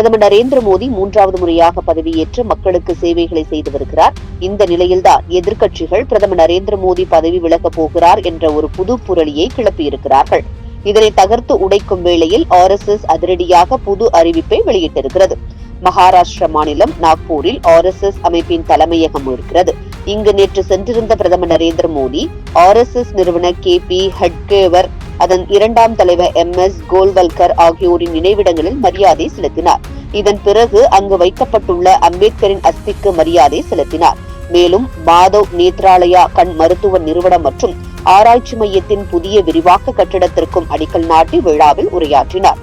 பிரதமர் நரேந்திர மோடி மூன்றாவது முறையாக பதவியேற்று மக்களுக்கு சேவைகளை செய்து வருகிறார். இந்த நிலையில்தான் எதிர்க்கட்சிகள் பிரதமர் நரேந்திர மோடி பதவி விலகப் போகிறார் என்ற ஒரு புது புரளியை கிளப்பியிருக்கிறார்கள். இதனை தகர்த்து உடைக்கும் வேளையில் ஆர் எஸ் எஸ் அதிரடியாக புது அறிவிப்பை வெளியிட்டிருக்கிறது. மகாராஷ்டிர மாநிலம் நாக்பூரில் ஆர் எஸ் எஸ் அமைப்பின் தலைமையகம் இருக்கிறது. இங்கு நேற்று சென்றிருந்த பிரதமர் Narendra Modi R S S நிறுவனர் கே பி ஹட்கேவர் அதன் இரண்டாம் தலைவர் எம் எஸ் கோல்வல்கர் ஆகியோரின் நினைவிடங்களில் மரியாதை செலுத்தினார். இதன் பிறகு அங்கு வைக்கப்பட்டுள்ள அம்பேத்கரின் அஸ்திக்கு மரியாதை செலுத்தினார். மேலும் மாதவ் நேத்ராலயா கண் மருத்துவ நிறுவனம் மற்றும் ஆராய்ச்சி மையத்தின் புதிய விரிவாக்க கட்டிடத்திற்கும் அடிக்கல் நாட்டி விழாவில் உரையாற்றினார்.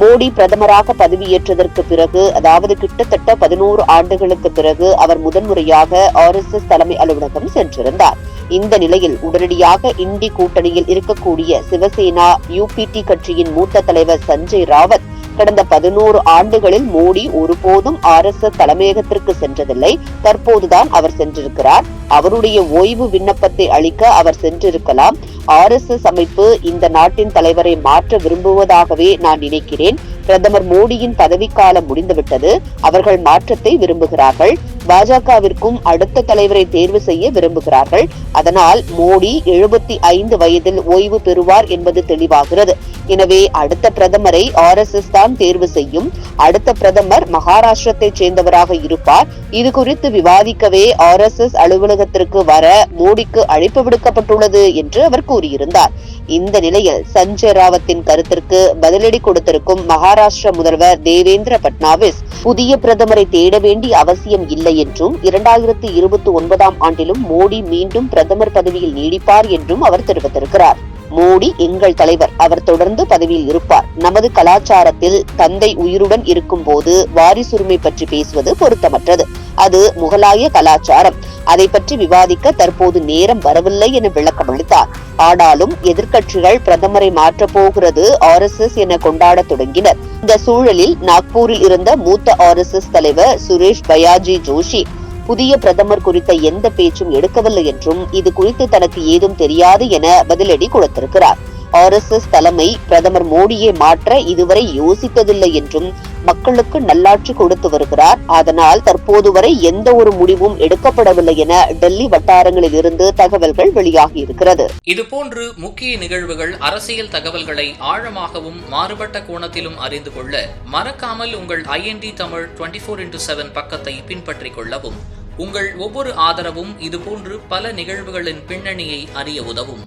மோடி பிரதமராக பதவியேற்றதற்கு பிறகு அதாவது கிட்டத்தட்ட பதினோரு ஆண்டுகளுக்கு பிறகு அவர் முதன்முறையாக ஆர் எஸ் எஸ் தலைமை அலுவலகம் சென்றிருந்தார். இந்த நிலையில் உடனடியாக இண்டி கூட்டணியில் இருக்கக்கூடிய சிவசேனா யூபிடி கட்சியின் மூத்த தலைவர் சஞ்சய் ராவத் கடந்த பதினோரு ஆண்டுகளில் மோடி ஒருபோதும் ஆர் எஸ் எஸ் தலைமையகத்திற்கு சென்றதில்லை. தற்போதுதான் அவர் சென்றிருக்கிறார். அவருடைய ஓய்வு விண்ணப்பத்தை அளிக்க அவர் சென்றிருக்கலாம். ஆர் எஸ் எஸ் அமைப்பு இந்த நாட்டின் தலைவரை மாற்ற விரும்புவதாகவே நான் நினைக்கிறேன். பிரதமர் மோடியின் பதவிக்காலம் முடிந்துவிட்டது. அவர்கள் மாற்றத்தை விரும்புகிறார்கள். பாஜகவிற்கும் அடுத்த தலைவரை தேர்வு செய்ய விரும்புகிறார்கள். அதனால் மோடி எழுபத்தி ஐந்து வயதில் ஓய்வு பெறுவார் என்பது தெளிவாகிறது. எனவே அடுத்த பிரதமரை ஆர் எஸ் எஸ் தான் தேர்வு செய்யும். அடுத்த பிரதமர் மகாராஷ்டிரத்தை சேர்ந்தவராக இருப்பார். இது குறித்து விவாதிக்கவே ஆர் எஸ் எஸ் அலுவலகத்திற்கு வர மோடிக்கு அழைப்பு விடுக்கப்பட்டுள்ளது என்று அவர் கூறியிருந்தார். இந்த நிலையில் சஞ்சய் ராவத்தின் கருத்திற்கு பதிலடி கொடுத்திருக்கும் மகாராஷ்டிர முதல்வர் தேவேந்திர பட்னாவிஸ் புதிய பிரதமரை தேட வேண்டிய அவசியம் இல்லை என்றும் இரண்டாயிரத்தி இருபத்தி ஒன்பதாம் ஆண்டிலும் மோடி மீண்டும் பிரதமர் பதவியில் நீடிப்பார் என்றும் அவர் தெரிவித்திருக்கிறார். மோடி எங்கள் தலைவர் அவர் தொடர்ந்து பதவியில் இருப்பார். நமது கலாச்சாரத்தில் தந்தை உயிருடன் இருக்கும் போது வாரிசுரிமை பற்றி பேசுவது பொருத்தமற்றது. அது முகலாய கலாச்சாரம். அதை பற்றி விவாதிக்க தற்போது நேரம் வரவில்லை என விளக்கம் அளித்தார். ஆனாலும் எதிர்க்கட்சிகள் பிரதமரை மாற்றப் போகிறது ஆர் எஸ் எஸ் என கொண்டாட தொடங்கினர். இந்த சூழலில் நாக்பூரில் இருந்த மூத்த ஆர் எஸ் எஸ் தலைவர் சுரேஷ் பயாஜி ஜோஷி புதிய பிரதமர் குறித்த எந்த பேச்சும் எடுக்கவில்லை என்றும் இது குறித்து தனக்கு ஏதும் தெரியாது என பதிலடி கொடுத்திருக்கிறார். ஆர் எஸ் எஸ் தலைமை பிரதமர் மோடியை மாற்ற இதுவரை யோசித்ததில்லை என்றும் மக்களுக்கு நல்லாட்சி கொடுத்து வருகிறார். அதனால் தற்போது வரை எந்த ஒரு முடிவும் எடுக்கப்படவில்லை என டெல்லி வட்டாரங்களில் இருந்து தகவல்கள் வெளியாகி இருக்கிறது. இதுபோன்று முக்கிய நிகழ்வுகள் அரசியல் தகவல்களை ஆழமாகவும் மாறுபட்ட கோணத்திலும் அறிந்து கொள்ள மறக்காமல் உங்கள் IND Tamil twenty four into seven பக்கத்தை பின்பற்றிக் கொள்ளவும் உங்கள் ஒவ்வொரு ஆதரவும் இதுபோன்று பல நிகழ்வுகளின் பின்னணியை அறிய உதவும்.